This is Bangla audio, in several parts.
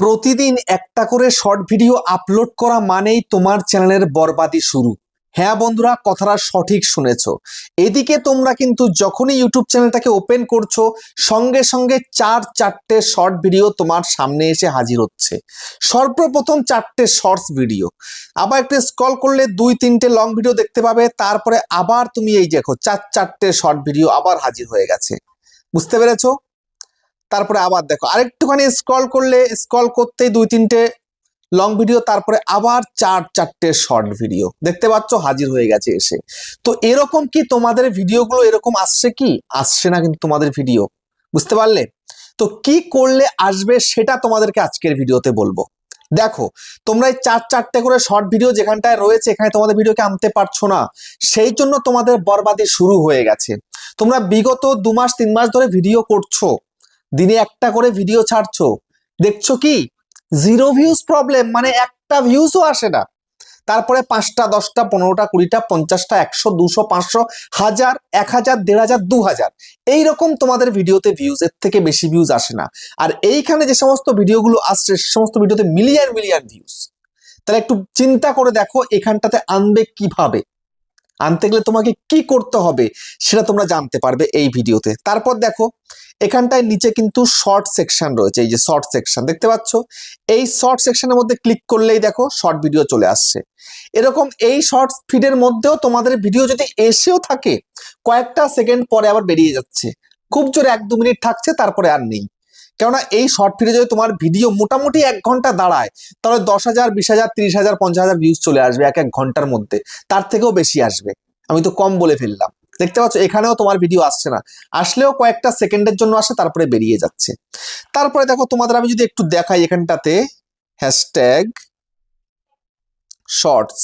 প্রতিদিন একটা করে শর্ট ভিডিও আপলোড করা মানেই তোমার চ্যানেলের বরবাদি শুরু। হ্যাঁ বন্ধুরা, কথাটা সঠিক শুনেছ। এদিকে তোমরা কিন্তু যখনই ইউটিউব চ্যানেলটাকে ওপেন করছ, সঙ্গে সঙ্গে চার চারটে শর্ট ভিডিও তোমার সামনে এসে হাজির হচ্ছে। সর্বপ্রথম চারটে শর্টস ভিডিও আবার একটু স্ক্রল করলে দুই তিনটে লং ভিডিও দেখতে পাবে, তারপরে আবার তুমি এই দেখো, চার চারটে শর্ট ভিডিও আবার হাজির হয়ে গেছে। বুঝতে পেরেছ? তারপরে আবার দেখো, আরেকটুখানি স্ক্রল করলে স্ক্রল করতেই দুই তিনটে লং ভিডিও তারপরে আবার চার চারটে শর্ট ভিডিও দেখতে পাচ্ছ, হাজির হয়ে গেছে এসে। তো এরকম কি তোমাদের ভিডিওগুলো এরকম আসছে কি? আসছে না কিন্তু তোমাদের ভিডিও বুঝতে পারলে? তো কি করলে আসবে সেটা তোমাদেরকে আজকের ভিডিওতে বলব। দেখো, তোমরা এই চার চারটে করে শর্ট ভিডিও যেখানটায় রয়েছে, এখানে তোমাদের ভিডিওকে আনতে পারছ না। সেই জন্য তোমাদের বরবাদি শুরু হয়ে গেছে। তোমরা বিগত দু মাস, তিন মাস ধরে ভিডিও করছ। দিনে একটা করে ভিডিও ছাড়ছো। দেখছ কি? জিরো ভিউজ প্রবলেম মানে একটা ভিউজও আসে না। তারপরে পাঁচটা, দশটা, পনেরোটা, কুড়িটা, পঞ্চাশটা, একশো, দুশো, পাঁচশো, হাজার, এক হাজার, দেড় হাজার, দু হাজার। এইরকম তোমাদের ভিডিওতে ভিউজ এর থেকে বেশি ভিউজ আসে না। আর এইখানে যে সমস্ত ভিডিওগুলো আসছে, সে সমস্ত ভিডিওতে মিলিয়ন মিলিয়ন ভিউজ তাহলে একটু চিন্তা করে দেখো, এখানটাতে আনবে কীভাবে? আনতে গেলে তোমাকে কি করতে হবে সেটা তোমরা জানতে পারবে এই ভিডিওতে। তারপর দেখো, এখানটায় নিচে কিন্তু শর্ট সেকশন রয়েছে, এই যে শর্ট সেকশন দেখতে পাচ্ছ? এই শর্ট সেকশনের মধ্যে ক্লিক করলেই দেখো শর্ট ভিডিও চলে আসছে। এরকম এই শর্ট ফিডের মধ্যেও তোমাদের ভিডিও যদি এসেও থাকে, কয়েকটা সেকেন্ড পরে আবার বেরিয়ে যাচ্ছে। খুব জোরে এক দু মিনিট থাকছে, তারপরে আর নেই। কেননা এই শর্ট ফিডে যদি তোমার ভিডিও মোটামুটি এক ঘণ্টা দাঁড়ায়, তাহলে দশ হাজার, বিশ হাজার, তিরিশ হাজার, পঞ্চাশ হাজার ভিউজ চলে আসবে এক এক ঘণ্টার মধ্যে। তার থেকেও বেশি আসবে। আমি তো কম বলে ফেললাম। দেখতে পাচ্ছ, এখানেও তোমার ভিডিও আসছে না। আসলেও কয়েকটা সেকেন্ডের জন্য আসে, তারপরে বেরিয়ে যাচ্ছে। তারপরে দেখো, তোমাদের আমি যদি একটু দেখাই এখানটাতে হ্যাশট্যাগ শর্টস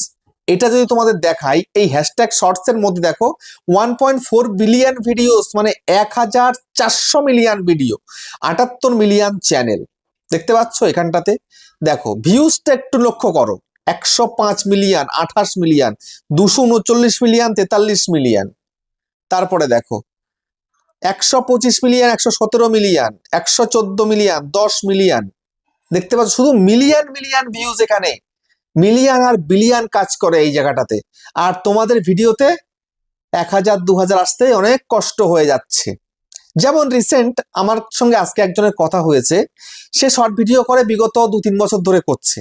এটা যদি তোমাদের দেখাই, এই হ্যাশট্যাগ শর্টস এর মধ্যে দেখো one point four billion videos মানে এক হাজার চারশো মিলিয়ন ভিডিও আটাত্তর মিলিয়ন চ্যানেল দেখতে পাচ্ছ এখানটাতে? দেখো ভিউজটা একটু লক্ষ্য করো। একশো পাঁচ মিলিয়ন আঠাশ মিলিয়ন দুশো উনচল্লিশ মিলিয়ন তেতাল্লিশ মিলিয়ন তারপরে দেখো, একশো পঁচিশ মিলিয়ন একশো সতেরো মিলিয়ন একশো চোদ্দ মিলিয়ন দশ মিলিয়ন দেখতে পাচ্ছ, শুধু মিলিয়ন মিলিয়ন ভিউজ এখানে। মিলিয়ন আর বিলিয়ন কাজ করে এই জায়গাটাতে। আর তোমাদের ভিডিওতে এক হাজার, দু হাজার আসতে অনেক কষ্ট হয়ে যাচ্ছে। যেমন রিসেন্ট আমার সঙ্গে আজকে একজনের কথা হয়েছে, সে শর্ট ভিডিও করে বিগত দু তিন বছর ধরে করছে।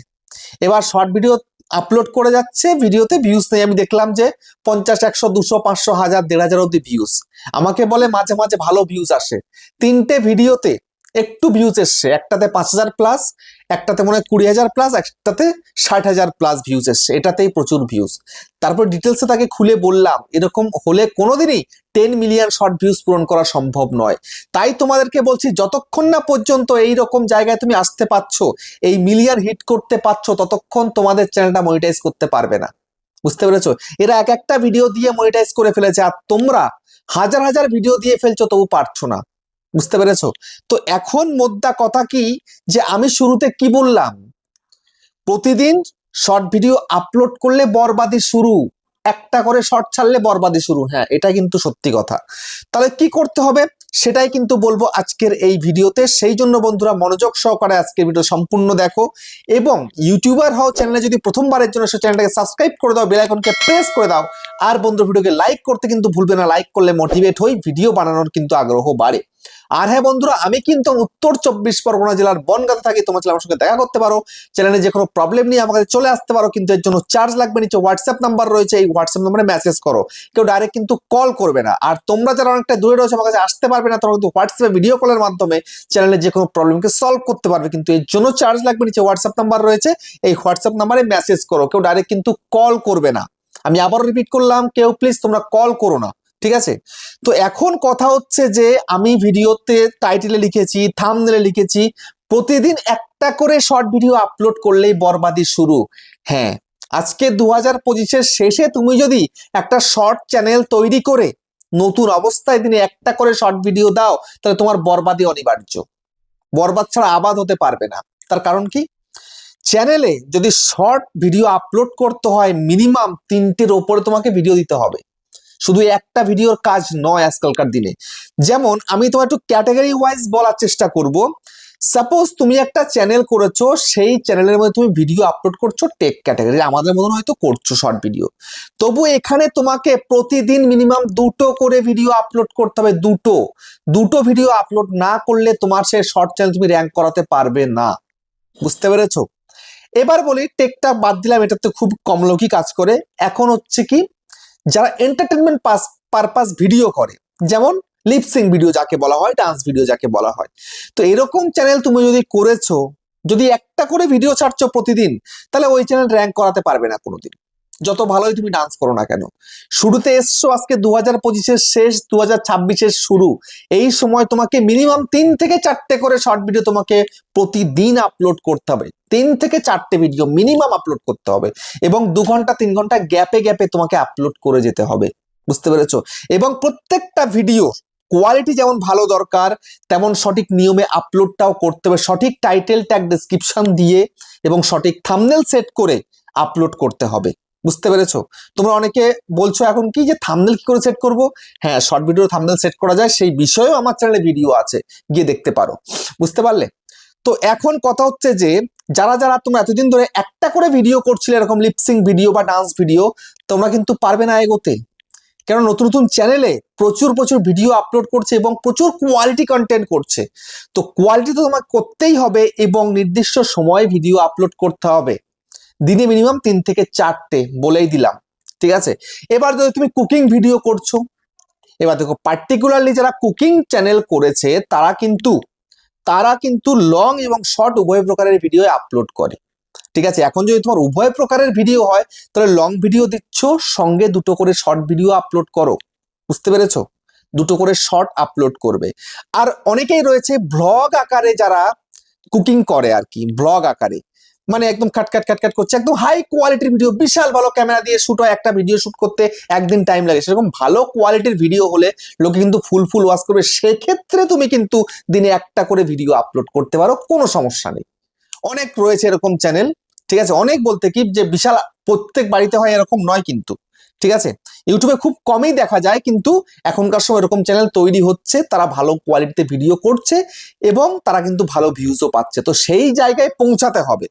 এবার শর্ট ভিডিও আপলোড করে যাচ্ছে, ভিডিওতে ভিউজ নেই। আমি দেখলাম যে পঞ্চাশ, একশো, দুশো, পাঁচশো, হাজার, দেড় হাজার অব্দি ভিউজ আমাকে বলে মাঝে মাঝে ভালো ভিউজ আসে। তিনটে ভিডিওতে একটু ভিউজ এসছে। একটাতে পাঁচ হাজার প্লাস একটাতে মনে হয় কুড়ি হাজার প্লাস একটাতে ষাট হাজার প্লাস ভিউজ এসছে। এটাতেই প্রচুর ভিউজ তারপর ডিটেলসে তাকে খুলে বললাম, এরকম হলে কোনোদিনই টেন মিলিয়ন শর্ট ভিউজ পূরণ করা সম্ভব নয়। তাই তোমাদেরকে বলছি, যতক্ষণ না পর্যন্ত এই রকম জায়গায় তুমি আসতে পারছ, এই মিলিয়ন হিট করতে পারছ, ততক্ষণ তোমাদের চ্যানেলটা মনিটাইজ করতে পারবে না। বুঝতে পেরেছ? এরা এক একটা ভিডিও দিয়ে মনিটাইজ করে ফেলেছে, আর তোমরা হাজার হাজার ভিডিও দিয়ে ফেলছো, তবু পারছ না। বুঝতে পেরেছ? তো এখন মোদ্দা কথা কি? যে আমি শুরুতে কি বললাম? প্রতিদিন শর্ট ভিডিও আপলোড করলে বরবাদি শুরু। একটা করে শর্ট ছাড়লে বরবাদি শুরু। হ্যাঁ এটা কিন্তু সত্যি কথা। তাহলে কি করতে হবে? সেটাই কিন্তু বলব আজকের এই ভিডিওতে। সেই জন্য বন্ধুরা মনোযোগ সহকারে আজকের ভিডিও সম্পূর্ণ দেখো এবং ইউটিউবার হও, চ্যানেলে যদি প্রথমবারের জন্য সে চ্যানেলটাকে সাবস্ক্রাইব করে দাও, বেল আইকনকে প্রেস করে দাও। আর বন্ধু ভিডিওকে লাইক করতে কিন্তু ভুলবে না, লাইক করলে মোটিভেট হই, ভিডিও বানানোর কিন্তু আগ্রহ বাড়ে। আর হ্যাঁ বন্ধুরা, আমি কিন্তু উত্তর চব্বিশ পরগনা জেলার বনগাঁতে থাকি, তোমার চ্যানেল আমার সঙ্গে দেখা করতে পারো। চ্যানেলে যে কোনো প্রবলেম নিয়ে আমাকে চলে আসতে পারো, কিন্তু এর জন্য চার্জ লাগবে নিচে হোয়াটসঅ্যাপ নাম্বার রয়েছে, এই হোয়াটসঅ্যাপ নাম্বারে মেসেজ করো। কেউ ডাইরেক্ট কিন্তু কল করবে না। আর তোমরা যারা অনেকটা দূরে রয়েছে, আমার কাছে আসতে পারবে না তোমরা কিন্তু হোয়াটসঅ্যাপে ভিডিও কলের মাধ্যমে চ্যানেলে যে কোনো প্রবলেমকে সলভ করতে পারবে। কিন্তু এর জন্য চার্জ লাগবে নিচে হোয়াটসঅ্যাপ নাম্বার রয়েছে, এই হোয়াটসঅ্যাপ নাম্বারে মেসেজ করো, কেউ ডাইরেক্ট কিন্তু কল করবে না। আমি আবারও রিপিট করলাম, কেউ প্লিজ তোমরা কল করো না, ঠিক আছে? তো এখন কথা হচ্ছে যে, আমি ভিডিওতে টাইটেলে লিখেছি থামনেলে লিখেছি, প্রতিদিন একটা করে শর্ট ভিডিও আপলোড করলেই বরবাদি শুরু। হ্যাঁ আজকে দু হাজার পঁচিশের শেষে তুমি যদি একটা শর্ট চ্যানেল তৈরি করে নতুন অবস্থায় দিনে একটা করে শর্ট ভিডিও দাও, তাহলে তোমার বরবাদি অনিবার্য। বরবাদ ছাড়া আবাদ হতে পারবে না। তার কারণ কি? চ্যানেলে যদি শর্ট ভিডিও আপলোড করতে হয় মিনিমাম তিনটের ওপরে তোমাকে ভিডিও দিতে হবে। শুধু একটা ভিডিওর কাজ নয় আজকালকার দিনে। যেমন আমি তোমার একটু ক্যাটাগরি ওয়াইজ বলার চেষ্টা করব সাপোজ তুমি একটা চ্যানেল করেছ, সেই চ্যানেলের মধ্যে তুমি ভিডিও আপলোড করছ টেক ক্যাটাগরি আমাদের মতন হয়তো করছ শর্ট ভিডিও তবু এখানে তোমাকে প্রতিদিন মিনিমাম দুটো করে ভিডিও আপলোড করতে হবে, দুটো। দুটো ভিডিও আপলোড না করলে তোমার সেই শর্ট চ্যানেল তুমি র্যাঙ্ক করাতে পারবে না। বুঝতে পেরেছ? এবার বলি টেকটা বাদ দিলাম এটাতে খুব কম লোকই কাজ করে। এখন হচ্ছে কি, যারা এন্টারটেনমেন্ট পাস পারপাস ভিডিও করে, যেমন লিপসিং ভিডিও যাকে বলা হয় ডান্স ভিডিও যাকে বলা হয়। তো এরকম চ্যানেল তুমি যদি করেছ, যদি একটা করে ভিডিও ছাড়ছো প্রতিদিন, তাহলে ওই চ্যানেল র্যাঙ্ক করাতে পারবে না কোনোদিন। যত ভালোই তুমি ডান্স করো না কেন। শুরুতে এসছো আজকে দু হাজার পঁচিশের শেষ দু হাজার ছাব্বিশের শুরু। এই সময় তোমাকে মিনিমাম তিন থেকে চারটে করে শর্ট ভিডিও তোমাকে প্রতিদিন আপলোড করতে হবে। তিন থেকে চারটে ভিডিও মিনিমাম আপলোড করতে হবে। এবং দু ঘণ্টা, তিন ঘণ্টা গ্যাপে গ্যাপে তোমাকে আপলোড করে যেতে হবে। বুঝতে পেরেছ? এবং প্রত্যেকটা ভিডিও কোয়ালিটি যেমন ভালো দরকার, তেমন সঠিক নিয়মে আপলোডটাও করতে হবে। সঠিক টাইটেল ট্যাগ ডেসক্রিপশন দিয়ে এবং সঠিক থামনেল সেট করে আপলোড করতে হবে। বুঝতে পেরেছ? তোমরা অনেকে বলছো এখন কি যে থামনেল কি করে সেট করব? হ্যাঁ শর্ট ভিডিও থামনেল সেট করা যায়, সেই বিষয়েও আমার চ্যানেলে ভিডিও আছে। গিয়ে দেখতে পারো। বুঝতে পারলে? তো এখন কথা হচ্ছে যে, যারা যারা তোমরা এতদিন ধরে একটা করে ভিডিও করছিলে, এরকম লিপসিং ভিডিও বা ডান্স ভিডিও তোমরা কিন্তু পারবে না এগোতে। কেন নতুন নতুন চ্যানেলে প্রচুর প্রচুর ভিডিও আপলোড করছে এবং প্রচুর কোয়ালিটি কন্টেন্ট করছে। তো কোয়ালিটি তো তোমাকে করতেই হবে এবং নির্দিষ্ট সময়ে ভিডিও আপলোড করতে হবে। দিনে মিনিমাম তিন থেকে চারটে বলেই দিলাম। ঠিক আছে? এবার যদি তুমি কুকিং ভিডিও করছ, এবার দেখো পার্টিকুলারলি যারা কুকিং চ্যানেল করেছে, তারা কিন্তু তারা কিন্তু লং এবং শর্ট উভয় প্রকারের ভিডিও আপলোড করে। ঠিক আছে? এখন যদি তোমার উভয় প্রকারের ভিডিও হয়, তাহলে লং ভিডিও দিচ্ছ, সঙ্গে দুটো করে শর্ট ভিডিও আপলোড করো। বুঝতে পেরেছ? দুটো করে শর্ট আপলোড করবে। আর অনেকেই রয়েছে ব্লগ আকারে যারা কুকিং করে আর কি ব্লগ আকারে। মানে একদম কাট কাট কাট কাট করছে। একদম হাই কোয়ালিটির ভিডিও বিশাল ভালো ক্যামেরা দিয়ে শুট হয়, একটা ভিডিও শুট করতে একদিন টাইম লাগে। সেরকম ভালো কোয়ালিটির ভিডিও হলে লোকে কিন্তু ফুল ফুল ওয়াচ করবে। সেক্ষেত্রে তুমি কিন্তু দিনে একটা করে ভিডিও আপলোড করতে পারো, কোনো সমস্যা নেই। অনেক রয়েছে এরকম চ্যানেল ঠিক আছে? অনেক বলতে কি যে বিশাল, প্রত্যেক বাড়িতে হয় এরকম নয় কিন্তু, ঠিক আছে? ইউটিউবে খুব কমই দেখা যায় কিন্তু এখনকার সময় এরকম চ্যানেল তৈরি হচ্ছে, তারা ভালো কোয়ালিটিতে ভিডিও করছে এবং তারা কিন্তু ভালো ভিউজও পাচ্ছে। তো সেই জায়গায় পৌঁছাতে হবে।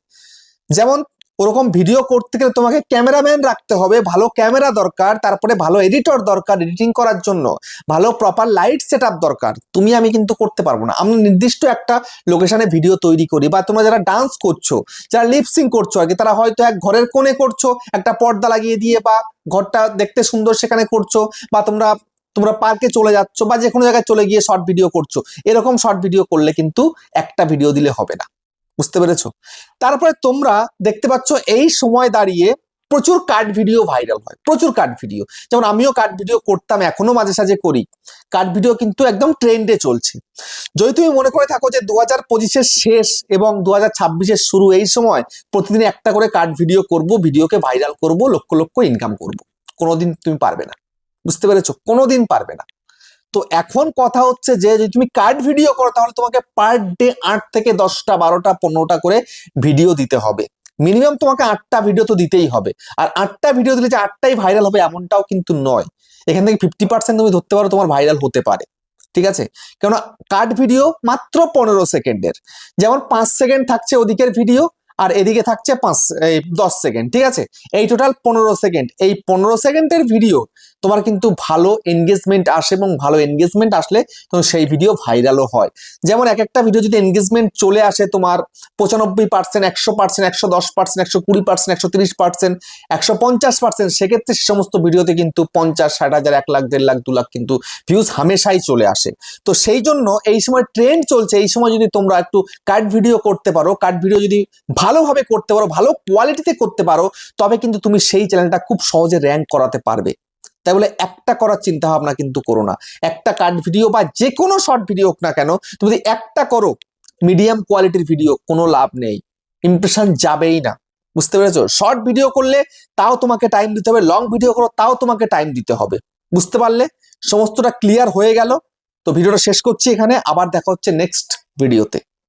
যেমন ওরকম ভিডিও করতে গেলে তোমাকে ক্যামেরাম্যান রাখতে হবে। ভালো ক্যামেরা দরকার, তারপরে ভালো এডিটর দরকার এডিটিং করার জন্য। ভালো প্রপার লাইট সেট দরকার। তুমি আমি কিন্তু করতে পারব না। আমরা নির্দিষ্ট একটা লোকেশানে ভিডিও তৈরি করি বা তোমরা যারা ডান্স করছ, যারা লিপসিং করছ আগে, তারা হয়তো এক ঘরের কোণে করছ, একটা পর্দা লাগিয়ে দিয়ে বা ঘরটা দেখতে সুন্দর সেখানে করছ বা তোমরা তোমরা পার্কে চলে যাচ্ছ বা যে কোনো জায়গায় চলে গিয়ে শর্ট ভিডিও করছ। এরকম শর্ট ভিডিও করলে কিন্তু একটা ভিডিও দিলে হবে না। বুঝতে পেরেছ? তারপরে তোমরা দেখতে পাচ্ছ এই সময় দাঁড়িয়ে প্রচুর কাট ভিডিও ভাইরাল হয়, প্রচুর কাট ভিডিও যেমন আমিও কাট ভিডিও করতাম, এখনও মাঝে সাঝে করি। কাট ভিডিও কিন্তু একদম ট্রেন্ডে চলছে। যদি তুমি মনে করে থাকো যে দু হাজার পঁচিশের শেষ এবং দু হাজার ছাব্বিশের শুরু এই সময়, প্রতিদিন একটা করে কাট ভিডিও করব ভিডিওকে ভাইরাল করব, লক্ষ লক্ষ ইনকাম করব। কোনোদিন তুমি পারবে না। বুঝতে পেরেছ? কোনোদিন পারবে না। তো এখন কথা হচ্ছে যে, যদি তুমি কার্ড ভিডিও করো, তাহলে তোমাকে পার ডে আট থেকে দশটা, বারোটা, পনেরোটা করে ভিডিও দিতে হবে। মিনিমাম তোমাকে আটটা ভিডিও তো দিতেই হবে। আর আটটা ভিডিও দিলে যে আটটাই ভাইরাল হবে, এমনটাও কিন্তু নয়। এখান থেকে ফিফটি পার্সেন্ট তুমি ধরতে পারো, তোমার ভাইরাল হতে পারে। ঠিক আছে? কেননা কাট ভিডিও মাত্র পনেরো সেকেন্ডের যেমন পাঁচ সেকেন্ড থাকছে ওদিকের ভিডিও আর এদিকে থাকছে পাঁচ, এই দশ সেকেন্ড ঠিক আছে? এই টোটাল পনেরো সেকেন্ড এই পনেরো সেকেন্ডের ভিডিও তোমার কিন্তু ভালো এনগেজমেন্ট আসে এবং ভালো এনগেজমেন্ট আসলে তো সেই ভিডিও ভাইরালও হয়। যেমন এক একটা ভিডিও যদি এনগেজমেন্ট চলে আসে তোমার পঁচানব্বই পার্সেন্ট একশো পার্সেন্ট একশো দশ পার্সেন্ট একশো কুড়ি পার্সেন্ট একশো তিরিশ পার্সেন্ট একশো পঞ্চাশ পার্সেন্ট সেক্ষেত্রে সে সমস্ত ভিডিওতে কিন্তু পঞ্চাশ, ষাট হাজার, এক লাখ, দেড় লাখ, দু লাখ কিন্তু ভিউজ হামেশাই চলে আসে। তো সেই জন্য এই সময় ট্রেন্ড চলছে, এই সময় যদি তোমরা একটু কাট ভিডিও করতে পারো কাট ভিডিও যদি ভালোভাবে করতে পারো, ভালো কোয়ালিটিতে করতে পারো, তবে কিন্তু তুমি সেই চ্যানেলটা খুব সহজে র্যাঙ্ক করাতে পারবে। তাই বলে একটা করার চিন্তা ভাবনা কিন্তু করো না। একটা কাট ভিডিও বা যে কোনো শর্ট ভিডিও হোক না কেন, তুমি যদি একটা করো মিডিয়াম কোয়ালিটির ভিডিও কোনো লাভ নেই। ইমপ্রেশন যাবেই না। বুঝতে পেরেছ? শর্ট ভিডিও করলে তাও তোমাকে টাইম দিতে হবে লং ভিডিও করো তাও তোমাকে টাইম দিতে হবে। বুঝতে পারলে? সমস্তটা ক্লিয়ার হয়ে গেল। তো ভিডিওটা শেষ করছি এখানে, আবার দেখা হচ্ছে নেক্সট ভিডিওতে